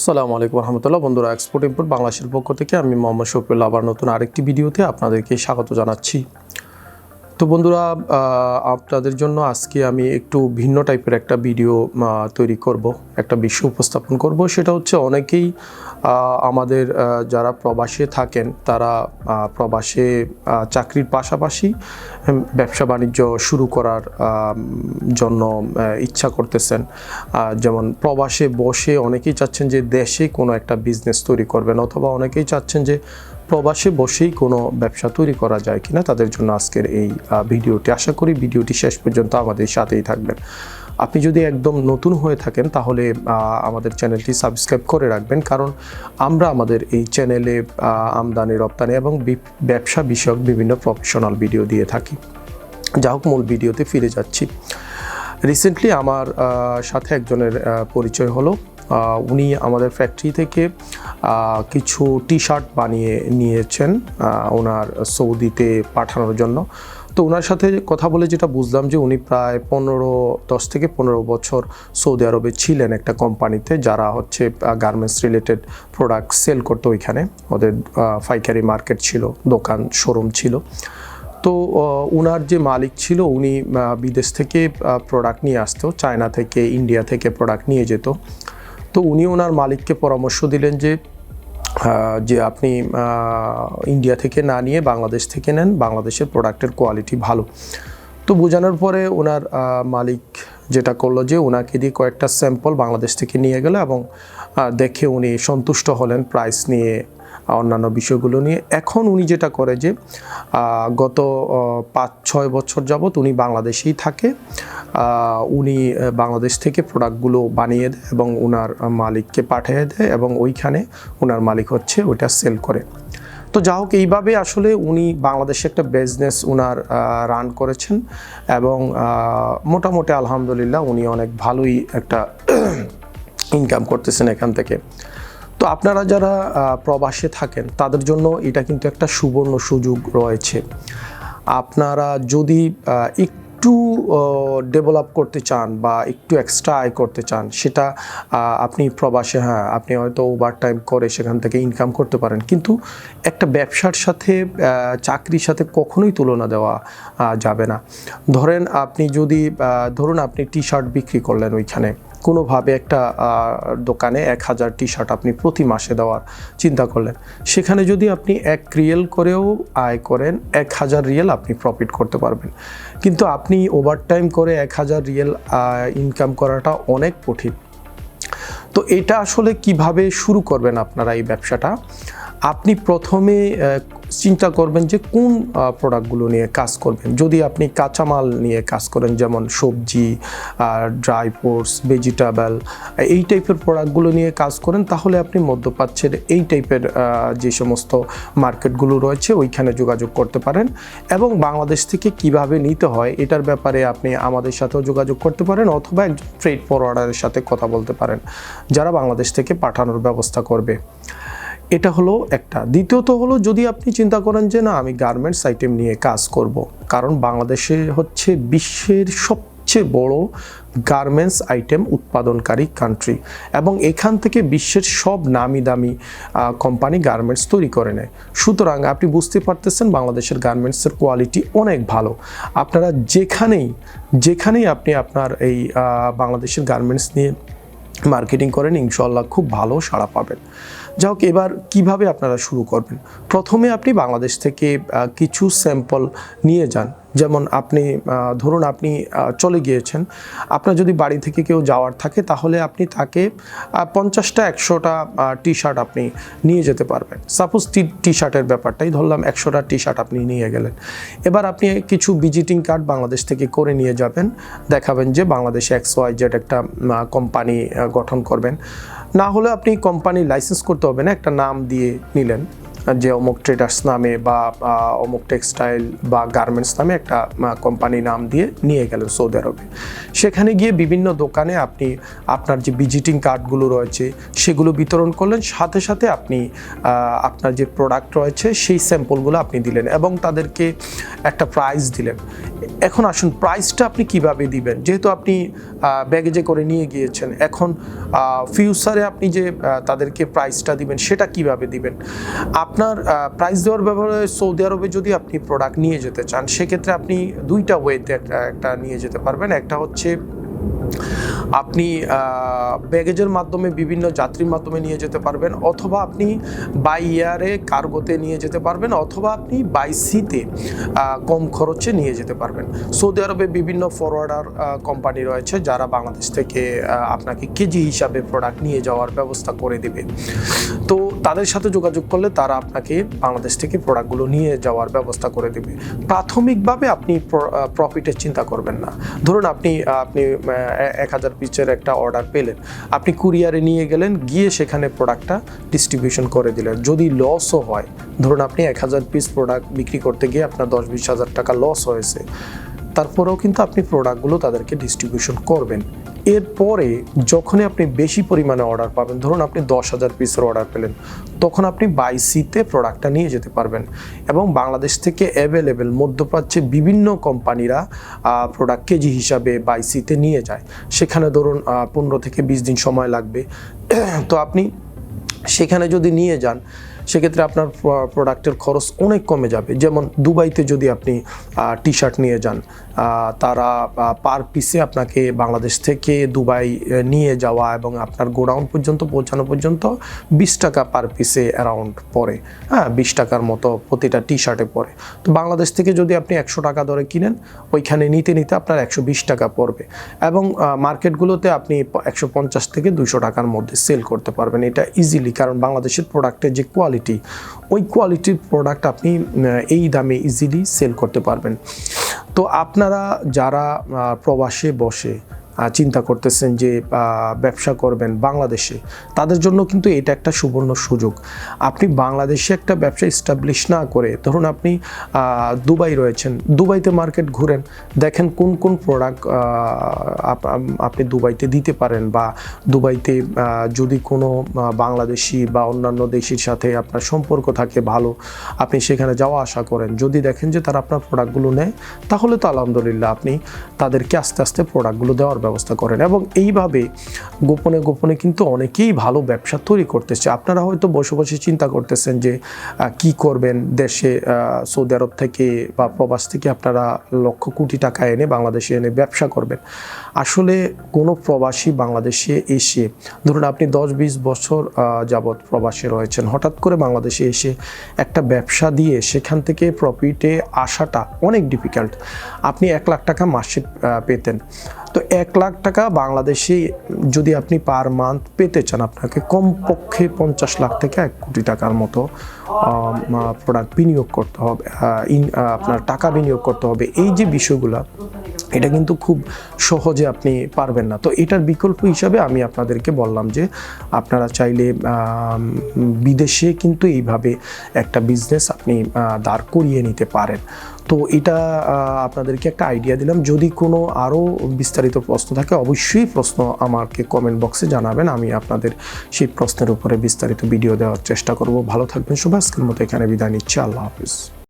আসসালামু আলাইকুম রহমতুল্লাহ। বন্ধুরা এক্সপোর্ট ইম্পোর্ট বাংলাদেশের পক্ষ থেকে আমি মোহাম্মদ শফিউল্লাহ আবার নতুন আরেকটি ভিডিওতে আপনাদেরকে স্বাগত জানাচ্ছি। তো বন্ধুরা আপনাদের জন্য আজকে আমি একটু ভিন্ন টাইপের একটা ভিডিও তৈরি করব, একটা বিষয় উপস্থাপন করব। সেটা হচ্ছে অনেকেই আমাদের যারা প্রবাসে থাকেন, তারা প্রবাসে চাকরির পাশাপাশি ব্যবসা বাণিজ্য শুরু করার জন্য ইচ্ছা করতেছেন। যেমন প্রবাসে বসে অনেকেই চাচ্ছেন যে দেশে কোনো একটা বিজনেস তৈরি করবেন, অথবা অনেকেই চাচ্ছেন যে প্রবাসে বসেই কোনো ব্যবসা তৈরি করা যায় কিনা তাদের জন্য আজকের এই ভিডিওটি। আশা করি ভিডিওটি শেষ পর্যন্ত আমাদের সাথেই থাকবেন। আপনি যদি একদম নতুন হয়ে থাকেন তাহলে আমাদের চ্যানেলটি সাবস্ক্রাইব করে রাখবেন। কারণ আমরা আমাদের এই চ্যানেলে আমদানি, রপ্তানি এবং ব্যবসা বিষয়ক বিভিন্ন প্রফেশনাল ভিডিও দিয়ে থাকি। যা হোক মূল ভিডিওতে ফিরে যাচ্ছি। রিসেন্টলি আমার সাথে একজনের পরিচয় হলো। উনি আমাদের ফ্যাক্টরি থেকে কিছু টি শার্ট বানিয়ে নিয়েছেন ওনার সৌদিতে পাঠানোর জন্য। তো ওনার সাথে কথা বলে যেটা বুঝলাম যে উনি প্রায় পনেরো দশ থেকে পনেরো বছর সৌদি আরবে ছিলেন একটা কোম্পানিতে যারা হচ্ছে গার্মেন্টস রিলেটেড প্রোডাক্ট সেল করতো ওইখানে। ওদের আহ, পাইকারি মার্কেট ছিল দোকান শোরুম ছিল। তো উনার যে মালিক ছিল উনি বিদেশ থেকে প্রোডাক্ট নিয়ে আসতো চায়না থেকে ইন্ডিয়া থেকে প্রোডাক্ট নিয়ে যেত। তো উনি ওনার মালিককে পরামর্শ দিলেন যে যে আপনি ইন্ডিয়া থেকে না নিয়ে বাংলাদেশ থেকে নেন, বাংলাদেশের প্রোডাক্টের কোয়ালিটি ভালো। তো বোঝানোর পরে ওনার মালিক যেটা করল যে ওনাকে দিয়ে কয়েকটা স্যাম্পল বাংলাদেশ থেকে নিয়ে গেল এবং দেখে উনি সন্তুষ্ট হলেন প্রাইস নিয়ে অন্যান্য বিষয়গুলো নিয়ে। এখন উনি যেটা করে যে গত পাঁচ ছয় বছর যাবৎ উনি বাংলাদেশেই থাকে। উনি বাংলাদেশ থেকে প্রোডাক্টগুলো বানিয়ে দেয় এবং ওনার মালিককে পাঠিয়ে দেয় এবং ওইখানে ওনার মালিক হচ্ছে ওইটা সেল করে। তো যা হোক এইভাবে আসলে উনি বাংলাদেশে একটা বিজনেস উনার রান করেছেন এবং মোটামুটি আলহামদুলিল্লাহ উনি অনেক ভালোই একটা ইনকাম করতেছেন এখান থেকে। তো আপনারা যারা প্রবাসে থাকেন তাদের জন্য এটা কিন্তু একটা সুবর্ণ সুযোগ রয়েছে। আপনারা যদি আহ, একটু ডেভেলপ করতে চান বা একটু এক্সট্রা আয় করতে চান, সেটা আপনি প্রবাসে হ্যাঁ আপনি হয়তো ওভার টাইম করে সেখান থেকে ইনকাম করতে পারেন। কিন্তু একটা ব্যবসার সাথে চাকরির সাথে কখনোই তুলনা দেওয়া যাবে না। ধরেন আপনি যদি ধরুন আপনি টি শার্ট বিক্রি করলেন ওইখানে কোনোভাবে একটা দোকানে এক হাজার টি শার্ট আপনি প্রতি মাসে দেওয়ার চিন্তা করলেন। সেখানে যদি আপনি এক রিয়েল করেও আয় করেন, এক হাজার রিয়েল আপনি প্রফিট করতে পারবেন। কিন্তু আপনি ওভারটাইম করে এক হাজার রিয়েল ইনকাম করাটা অনেক কঠিন। তো এটা আসলে কীভাবে শুরু করবেন আপনারা এই ব্যবসাটা? আপনি প্রথমে চিন্তা করবেন যে কোন প্রোডাক্টগুলো নিয়ে কাজ করবেন। যদি আপনি কাঁচামাল নিয়ে কাজ করেন, যেমন সবজি ড্রাই ফ্রুটস ভেজিটেবল এই টাইপের প্রোডাক্টগুলো নিয়ে কাজ করেন, তাহলে আপনি মধ্যপ্রাচ্যের এই টাইপের যে সমস্ত মার্কেটগুলো রয়েছে, ওইখানে যোগাযোগ করতে পারেন। এবং বাংলাদেশ থেকে কীভাবে নিতে হয়, এটার ব্যাপারে আপনি আমাদের সাথেও যোগাযোগ করতে পারেন, অথবা একজন ফ্রেড ফরওয়ার্ডারের সাথে কথা বলতে পারেন, যারা বাংলাদেশ থেকে পাঠানোর ব্যবস্থা করবে। এটা হলো একটা। দ্বিতীয়ত হলো, যদি আপনি চিন্তা করেন যে না, আমি গার্মেন্টস আইটেম নিয়ে কাজ করব, কারণ বাংলাদেশে হচ্ছে বিশ্বের সবচেয়ে বড় গার্মেন্টস আইটেম উৎপাদনকারী কান্ট্রি এবং এখান থেকে বিশ্বের সব নামি দামি কোম্পানি গার্মেন্টস তৈরি করে নেয়। সুতরাং আপনি বুঝতে পারতেছেন বাংলাদেশের গার্মেন্টসের কোয়ালিটি অনেক ভালো। আপনারা যেখানেই যেখানেই আপনি আপনার এই বাংলাদেশের গার্মেন্টস নিয়ে মার্কেটিং করেন ইনশাল্লাহ খুব ভালো সাড়া পাবেন। যা হোক এবার কীভাবে আপনারা শুরু করবেন? প্রথমে আপনি বাংলাদেশ থেকে কিছু স্যাম্পল নিয়ে যান। যেমন আপনি ধরুন আপনি চলে গিয়েছেন। আপনার যদি বাড়ি থেকে কেউ যাওয়ার থাকে, তাহলে আপনি তাকে পঞ্চাশটা, একশোটা টি শার্ট আপনি নিয়ে যেতে পারবেন। সাপোজ টি টি শার্টের ব্যাপারটাই ধরলাম, একশোটা টি শার্ট আপনি নিয়ে গেলেন। এবার আপনি কিছু ভিজিটিং কার্ড বাংলাদেশ থেকে করে নিয়ে যাবেন। দেখাবেন যে বাংলাদেশে এক্স ওয়াই জেড একটা কোম্পানি গঠন করবেন। না হলে আপনি কোম্পানি লাইসেন্স করতে হবে না একটা নাম দিয়ে নিলেন। যে অমুক ট্রেডার্স নামে বা অমুক টেক্সটাইল বা গার্মেন্টস নামে একটা কোম্পানি নাম দিয়ে নিয়ে গেলেন সৌদি আরবে। সেখানে গিয়ে বিভিন্ন দোকানে আপনি আপনার যে ভিজিটিং কার্ডগুলো রয়েছে, সেগুলো বিতরণ করলেন। সাথে সাথে আপনি আপনার যে প্রোডাক্ট রয়েছে, সেই স্যাম্পলগুলো আপনি দিলেন এবং তাদেরকে একটা প্রাইস দিলেন। এখন আসুন প্রাইসটা আপনি কীভাবে দিবেন? যেহেতু আপনি ব্যাগেজে করে নিয়ে গিয়েছেন, এখন ফিউচারে আপনি যে তাদেরকে প্রাইসটা দিবেন, সেটা কীভাবে দিবেন? আপনার প্রাইস দেওয়ার ব্যাপারে সৌদি আরবে যদি আপনি প্রোডাক্ট নিয়ে যেতে চান, সেক্ষেত্রে আপনি দুইটা ওয়েতে একটা নিয়ে যেতে পারবেন। একটা হচ্ছে, আপনি ব্যাগেজের মাধ্যমে বিভিন্ন যাত্রীর মাধ্যমে নিয়ে যেতে পারবেন, অথবা আপনি বাই ইয়ারে কার্গোতে নিয়ে যেতে পারবেন, অথবা আপনি বাই সিতে কম খরচে নিয়ে যেতে পারবেন। সৌদি আরবে বিভিন্ন ফরওয়ার্ডার কোম্পানি রয়েছে যারা বাংলাদেশ থেকে আপনাকে কেজি হিসাবে প্রোডাক্ট নিয়ে যাওয়ার ব্যবস্থা করে দেবে। তো তাদের সাথে যোগাযোগ করলে তারা আপনাকে বাংলাদেশ থেকে প্রোডাক্টগুলো নিয়ে যাওয়ার ব্যবস্থা করে দেবে। প্রাথমিকভাবে আপনি প্রফিটের চিন্তা করবেন না। ধরুন আপনি আপনি এক হাজার পিসের একটা অর্ডার পেলেন। আপনি কুরিয়ারে নিয়ে গেলেন, গিয়ে সেখানে প্রোডাক্টটা ডিস্ট্রিবিউশন করে দিলেন। যদি লসও হয়, ধরুন আপনি এক হাজার পিস প্রোডাক্ট বিক্রি করতে গিয়ে আপনার দশ বিশ হাজার টাকা লস হয়েছে তারপরেও কিন্তু আপনি প্রোডাক্টগুলো তাদেরকে ডিস্ট্রিবিউশন করবেন। এরপরে যখনই আপনি বেশি পরিমাণে অর্ডার পাবেন, ধরুন আপনি দশ হাজার পিসের অর্ডার পেলেন, তখন আপনি বাইসিতে প্রোডাক্টটা নিয়ে যেতে পারবেন এবং বাংলাদেশ থেকে অ্যাভেলেবেল মধ্যপ্রাচ্যে বিভিন্ন কোম্পানিরা প্রোডাক্ট কেজি হিসাবে বাইসিতে নিয়ে যায়। সেখানে ধরুন পনেরো থেকে বিশ দিন সময় লাগবে। তো আপনি সেখানে যদি নিয়ে যান সেক্ষেত্রে আপনার প্রোডাক্টের খরচ অনেক কমে যাবে। যেমন দুবাইতে যদি আপনি টি শার্ট নিয়ে যান তারা পার পিসে আপনাকে বাংলাদেশ থেকে দুবাই নিয়ে যাওয়া এবং আপনার গোডাউন পর্যন্ত পৌঁছানো পর্যন্ত বিশ টাকা পার পিসে অ্যারাউন্ড পড়ে। হ্যাঁ বিশ টাকার মতো প্রতিটা টি শার্টে পড়ে। তো বাংলাদেশ থেকে যদি আপনি একশো টাকা দরে কিনেন, ওইখানে নিতে নিতে আপনার একশো বিশ টাকা পড়বে এবং মার্কেটগুলোতে আপনি একশো পঞ্চাশ থেকে দুশো টাকার মধ্যে সেল করতে পারবেন। এটা ইজিলি কারণ বাংলাদেশের প্রোডাক্টের যে কোয়ালিটি ওই কোয়ালিটির প্রোডাক্ট আপনি এই দামে ইজিলি সেল করতে পারবেন। তো আপনারা যারা প্রবাসে বসে চিন্তা করতেছেন যে ব্যবসা করবেন বাংলাদেশে, তাদের জন্য কিন্তু এটা একটা সুবর্ণ সুযোগ। আপনি বাংলাদেশে একটা ব্যবসা এস্টাবলিশ না করে, ধরুন আপনি দুবাই রয়েছেন, দুবাইতে মার্কেট ঘুরেন, দেখেন কোন কোন প্রোডাক্ট আপনি দুবাইতে দিতে পারেন বা দুবাইতে যদি কোনো বাংলাদেশি বা অন্যান্য দেশের সাথে আপনার সম্পর্ক থাকে ভালো, আপনি সেখানে যাওয়া আসা করেন, যদি দেখেন যে তারা আপনার প্রোডাক্টগুলো নেয়, তাহলে তো আলহামদুলিল্লাহ আপনি তাদেরকে আস্তে আস্তে প্রোডাক্টগুলো দেওয়ার ব্যবস্থা করেন এবং এইভাবে গোপনে গোপনে কিন্তু অনেকেই ভালো ব্যবসা তৈরি করতেছে। আপনারা হয়তো বসে বসে চিন্তা করতেছেন যে কি করবেন দেশে সৌদি আরব থেকে বা প্রবাস থেকে আপনারা লক্ষ কোটি টাকা এনে বাংলাদেশে এনে ব্যবসা করবেন। আসলে কোনো প্রবাসী বাংলাদেশে এসে, ধরুন আপনি দশ বিশ বছর যাবৎ প্রবাসে রয়েছেন, হঠাৎ করে বাংলাদেশে এসে একটা ব্যবসা দিয়ে সেখান থেকে প্রফিটে আসাটা অনেক ডিফিকাল্ট আপনি এক লাখ টাকা মাসে পেতেন। তো এক লাখ টাকা বাংলাদেশে যদি আপনি পার মান্থ পেতে চান আপনাকে কমপক্ষে পঞ্চাশ লাখ থেকে এক কোটি টাকার মতো প্রোডাক্ট বিনিয়োগ করতে হবে ইন আপনার টাকা বিনিয়োগ করতে হবে। এই যে বিষয়গুলো এটা কিন্তু খুব সহজে আপনি পারবেন না। তো এটার বিকল্প হিসাবে আমি আপনাদেরকে বললাম যে আপনারা চাইলে বিদেশে কিন্তু এইভাবে একটা বিজনেস আপনি দাঁড় করিয়ে নিতে পারেন। তো এটা আপনাদেরকে একটা আইডিয়া দিলাম। যদি কোনো আরও বিস্তারিত প্রশ্ন থাকে, অবশ্যই প্রশ্ন আমাকে কমেন্ট বক্সে জানাবেন। আমি আপনাদের সেই প্রশ্নের উপরে বিস্তারিত ভিডিও দেওয়ার চেষ্টা করব। ভালো থাকবেন, শুভ আজকের মতো এখানে বিদায় নিচ্ছি। আল্লাহ হাফিজ।